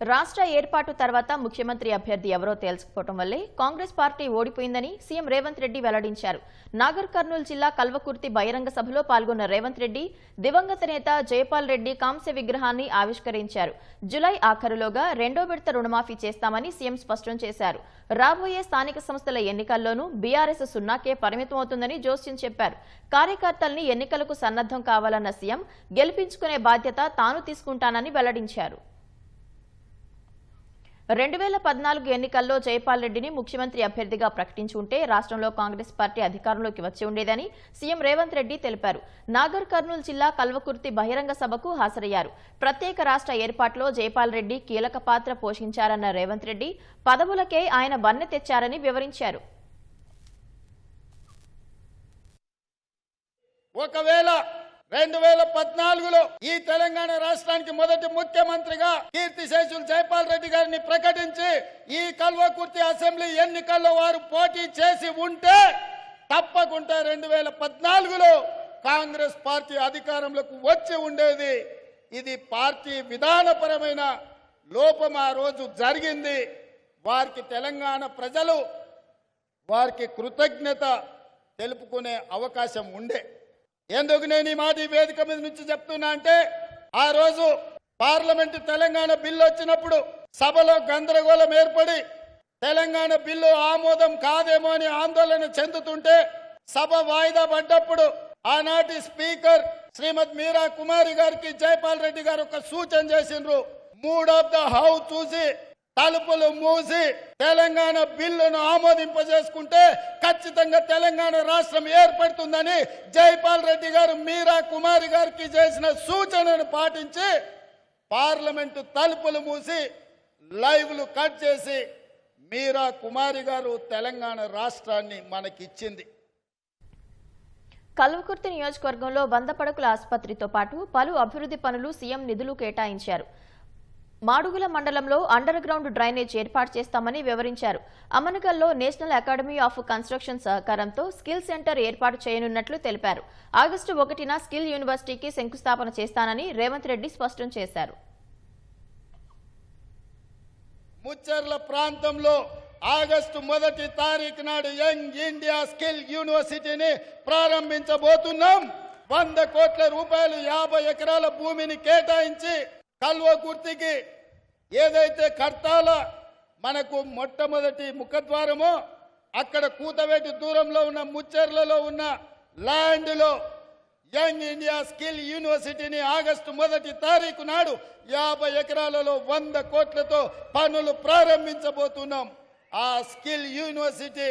రాష్ట్ర ఏర్పాటు తర్వాత ముఖ్యమంత్రి అభ్యర్థి ఎవరో తేల్చుకోవటం వల్లే కాంగ్రెస్ పార్టీ ఓడిపోయిందని సీఎం రేవంత్ రెడ్డి వెల్లడించారు. నాగర్ కర్నూలు జిల్లా కల్వకుర్తి బహిరంగ సభలో పాల్గొన్న రేవంత్ రెడ్డి దివంగత నేత జయపాల్ రెడ్డి కాంస్య విగ్రహాన్ని ఆవిష్కరించారు. జులై ఆఖరులోగా రెండో విడత రుణమాఫీ చేస్తామని సీఎం స్పష్టం చేశారు. రాబోయే స్థానిక సంస్థల ఎన్నికల్లోనూ బీఆర్ఎస్ సున్నాకే పరిమితమవుతుందని జోస్యం చెప్పారు. కార్యకర్తల్ని ఎన్నికలకు సన్నద్దం కావాలన్న సీఎం గెలిపించుకునే బాధ్యత తాను తీసుకుంటానని వెల్లడించారు. రెండు వేల పద్నాలుగు ఎన్నికల్లో జైపాల్ రెడ్డిని ముఖ్యమంత్రి అభ్యర్థిగా ప్రకటించి ఉంటే రాష్ట్రంలో కాంగ్రెస్ పార్టీ అధికారంలోకి వచ్చి ఉండేదని సీఎం రేవంత్ రెడ్డి తెలిపారు. నాగర్ కర్నూలు జిల్లా కల్వకుర్తి బహిరంగ సభకు హాజరయ్యారు. ప్రత్యేక రాష్ట్ర ఏర్పాటులో జైపాల్ రెడ్డి కీలక పాత్ర పోషించారన్న రేవంత్ రెడ్డి పదవులకే ఆయన వన్నె తెచ్చారని వివరించారు. ఒకవేళ రెండు వేల పద్నాలుగులో ఈ తెలంగాణ రాష్ట్రానికి మొదటి ముఖ్యమంత్రిగా కీర్తిశేషులు జైపాల్ రెడ్డి గారిని ప్రకటించి ఈ కల్వకుర్తి అసెంబ్లీ ఎన్నికల్లో వారు పోటీ చేసి ఉంటే తప్పకుండా రెండు వేల పద్నాలుగులో కాంగ్రెస్ పార్టీ అధికారంలోకి వచ్చి ఉండేది. ఇది పార్టీ విధానపరమైన లోపం ఆ రోజు జరిగింది. వారికి తెలంగాణ ప్రజలు వారికి కృతజ్ఞత తెలుపుకునే అవకాశం ఉండే. ఎందుకు నేను ఈ మాట ఈ వేదిక మీద నుంచి చెప్తున్నా అంటే ఆ రోజు పార్లమెంటు తెలంగాణ బిల్లు వచ్చినప్పుడు సభలో గందరగోళం ఏర్పడి తెలంగాణ బిల్లు ఆమోదం కాదేమో అని ఆందోళన చెందుతుంటే సభ వాయిదా పడ్డప్పుడు ఆనాటి స్పీకర్ శ్రీమద్ మీరా కుమారి గారికి జైపాల్ రెడ్డి గారు ఒక సూచన చేసిండ్రు. మూడ్ ఆఫ్ ద హౌస్ చూసి తలుపులు మూసి తెలంగాణ బిల్లును ఆమోదింపజేసుకుంటే ఖచ్చితంగా తెలంగాణ రాష్ట్రం ఏర్పడుతుందని జైపాల్ రెడ్డి గారు మీరా కుమారి గారికి చేసిన సూచనను పాటించి పార్లమెంటు తలుపులు మూసి లైవ్లు కట్ చేసి మీరా కుమారి గారు తెలంగాణ రాష్ట్రాన్ని మనకిచ్చింది. కల్వకుర్తి నియోజకవర్గంలో వంద పడకల ఆసుపత్రితో పాటు పలు అభివృద్ధి పనులు సీఎం నిధులు కేటాయించారు. మాడుగుల మండలంలో అండర్ గ్రౌండ్ డ్రైనేజ్ ఏర్పాటు చేస్తామని వివరించారు. అమనగల్లో నేషనల్ అకాడమీ ఆఫ్ కన్స్ట్రక్షన్ సహకారంతో స్కిల్ సెంటర్ ఏర్పాటు చేయనున్నట్లు తెలిపారు. ఆగస్టు ఒకటిన స్కిల్ యూనివర్సిటీకి శంకుస్థాపన చేస్తానని రేవంత్ రెడ్డి స్పష్టం చేశారు. ముచ్చర్ల ప్రాంతంలో ఆగస్టు మొదటి తారీఖు నాడు యంగ్ ఇండియా స్కిల్ యూనివర్సిటీని ప్రారంభించబోతున్నాం. వంద కోట్ల రూపాయలు యాభై ఎకరాల భూమిని కేటాయించి కల్వకుర్తికి ఏదైతే కర్తాల మనకు మొట్టమొదటి ముఖద్వారమో అక్కడ కూతవేటి దూరంలో ఉన్న ముచ్చర్లలో ఉన్న ల్యాండ్లో యంగ్ ఇండియా స్కిల్ యూనివర్సిటీని ఆగస్టు మొదటి తారీఖు నాడు యాభై ఎకరాలలో వంద కోట్లతో పనులు ప్రారంభించబోతున్నాం. ఆ స్కిల్ యూనివర్సిటీ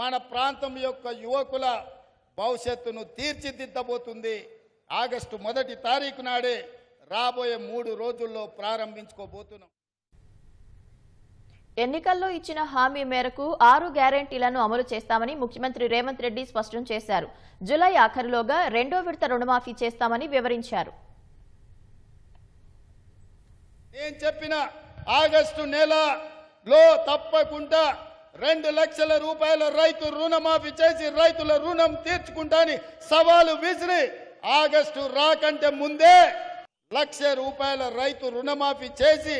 మన ప్రాంతం యొక్క యువకుల భవిష్యత్తును తీర్చిదిద్దబోతుంది. ఆగస్టు మొదటి తారీఖు నాడే రాబోయే మూడు రోజుల్లో ప్రారంభించుకోబోతున్నాం. ఎన్నికల్లో ఇచ్చిన హామీ మేరకు ఆరు గ్యారంటీలను అమలు చేస్తామని ముఖ్యమంత్రి రేవంత్ రెడ్డి స్పష్టం చేశారు. జులై ఆఖరులోగా రెండో విడత రుణమాఫీ చేస్తామని వివరించారు. నేను చెప్పిన ఆగస్టు నెలలో తప్పకుండా రెండు లక్షల రూపాయల రైతు రుణమాఫీ చేసి రైతుల రుణం తీర్చుకుంటాని సవాలు విసిరి ఆగస్టు రాకంటే ముందే లక్ష రూపాయల రైతు రుణమాఫీ చేసి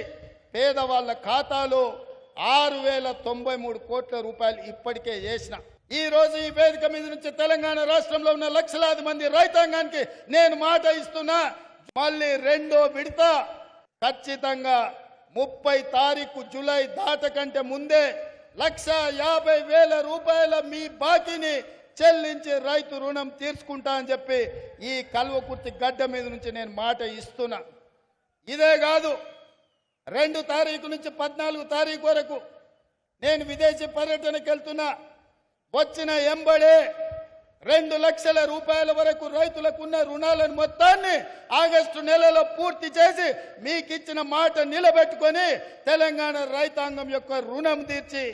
పేదవాళ్ళ ఖాతాలో ఆరు వేల తొంభై మూడు కోట్ల రూపాయలు ఇప్పటికే చేసిన ఈ రోజు ఈ వేదిక మీద నుంచి తెలంగాణ రాష్ట్రంలో ఉన్న లక్షలాది మంది రైతాంగానికి నేను మాట ఇస్తున్నా మళ్ళీ రెండో విడత ఖచ్చితంగా ముప్పై తారీఖు జూలై దాటకంటే ముందే లక్ష యాభై వేల రూపాయల మీ బాకీని చెల్లించి రైతు రుణం తీర్చుకుంటా అని చెప్పి ఈ కల్వకుర్తి గడ్డ మీద నుంచి నేను మాట ఇస్తున్నా. ఇదే కాదు రెండు తారీఖు నుంచి పద్నాలుగు తారీఖు వరకు నేను విదేశీ పర్యటనకు వెళ్తున్నా. వచ్చిన ఎంబడే రెండు లక్షల రూపాయల వరకు రైతులకు ఉన్న రుణాలను మొత్తాన్ని ఆగస్టు నెలలో పూర్తి చేసి మీకు ఇచ్చిన మాట నిలబెట్టుకొని తెలంగాణ రైతాంగం యొక్క రుణం తీర్చి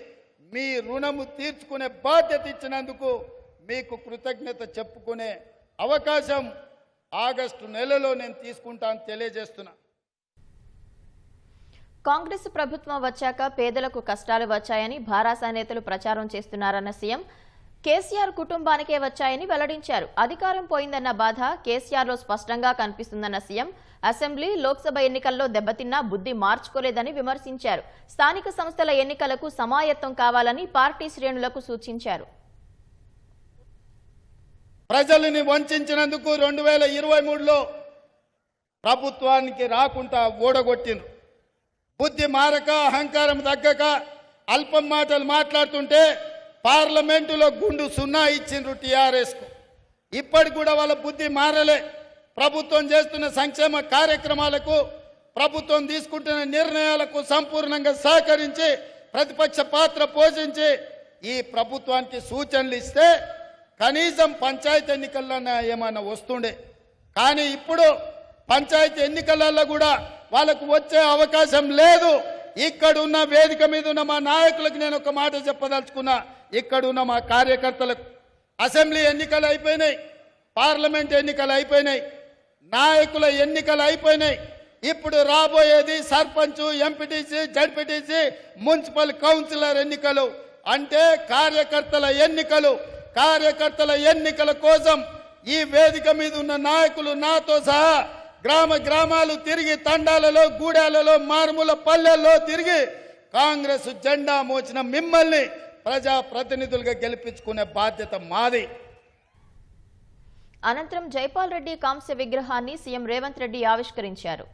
మీ రుణము తీర్చుకునే బాధ్యత ఇచ్చినందుకు మీకు కృతజ్ఞత చెప్పుకునే అవకాశం ఆగస్టు నెలలో నేను తీసుకుంటాను తెలియజేస్తున్నా. కాంగ్రెస్ ప్రభుత్వం వచ్చాక పేదలకు కష్టాలు వచ్చాయని భారాసా నేతలు ప్రచారం చేస్తున్నారన్న సీఎం కేసీఆర్ కుటుంబానికే వచ్చాయని వెల్లడించారు. అధికారం పోయిందన్న బాధ కేసీఆర్లో స్పష్టంగా కనిపిస్తుందన్న సీఎం అసెంబ్లీ లోక్సభ ఎన్నికల్లో దెబ్బతిన్నా బుద్ధి మార్చుకోలేదని విమర్శించారు. స్థానిక సంస్థల ఎన్నికలకు సమాయత్తం కావాలని పార్టీ శ్రేణులకు సూచించారు. ప్రజల్ని వంచినందుకు రెండు వేల ఇరవై మూడులో ప్రభుత్వానికి రాకుండా ఓడగొట్టిండ్రు బుద్ధి మారక అహంకారం తగ్గక అల్పం మాటలు మాట్లాడుతుంటే పార్లమెంటులో గుండు సున్నా ఇచ్చిండ్రు టీఆర్ఎస్కు. ఇప్పటికి కూడా వాళ్ళ బుద్ధి మారలే. ప్రభుత్వం చేస్తున్న సంక్షేమ కార్యక్రమాలకు ప్రభుత్వం తీసుకుంటున్న నిర్ణయాలకు సంపూర్ణంగా సహకరించి ప్రతిపక్ష పాత్ర పోషించి ఈ ప్రభుత్వానికి సూచనలు ఇస్తే కనీసం పంచాయతీ ఎన్నికల్లో ఏమైనా వస్తుండే. కానీ ఇప్పుడు పంచాయతీ ఎన్నికలలో కూడా వాళ్ళకు వచ్చే అవకాశం లేదు. ఇక్కడ ఉన్న వేదిక మీద ఉన్న మా నాయకులకు నేను ఒక మాట చెప్పదలుచుకున్నా. ఇక్కడ ఉన్న మా కార్యకర్తలకు అసెంబ్లీ ఎన్నికలు అయిపోయినాయి పార్లమెంట్ ఎన్నికలు అయిపోయినాయి నాయకుల ఎన్నికలు అయిపోయినాయి. ఇప్పుడు రాబోయేది sarpanch MPTC ZPTC municipal councillor ఎన్నికలు. అంటే కార్యకర్తల ఎన్నికలు. కార్యకర్తల ఎన్నికల కోసం ఈ వేదిక మీద ఉన్న నాయకులు నాతో సహా గ్రామ గ్రామాలు తిరిగి తండాలలో గూడాలలో మారుమూల పల్లెల్లో తిరిగి కాంగ్రెస్ జెండా మోచిన మిమ్మల్ని ప్రజా ప్రతినిధులుగా గెలిపించుకునే బాధ్యత మాది. అనంతరం జైపాల్ రెడ్డి కాంస్య విగ్రహాన్ని సీఎం రేవంత్ రెడ్డి ఆవిష్కరించారు.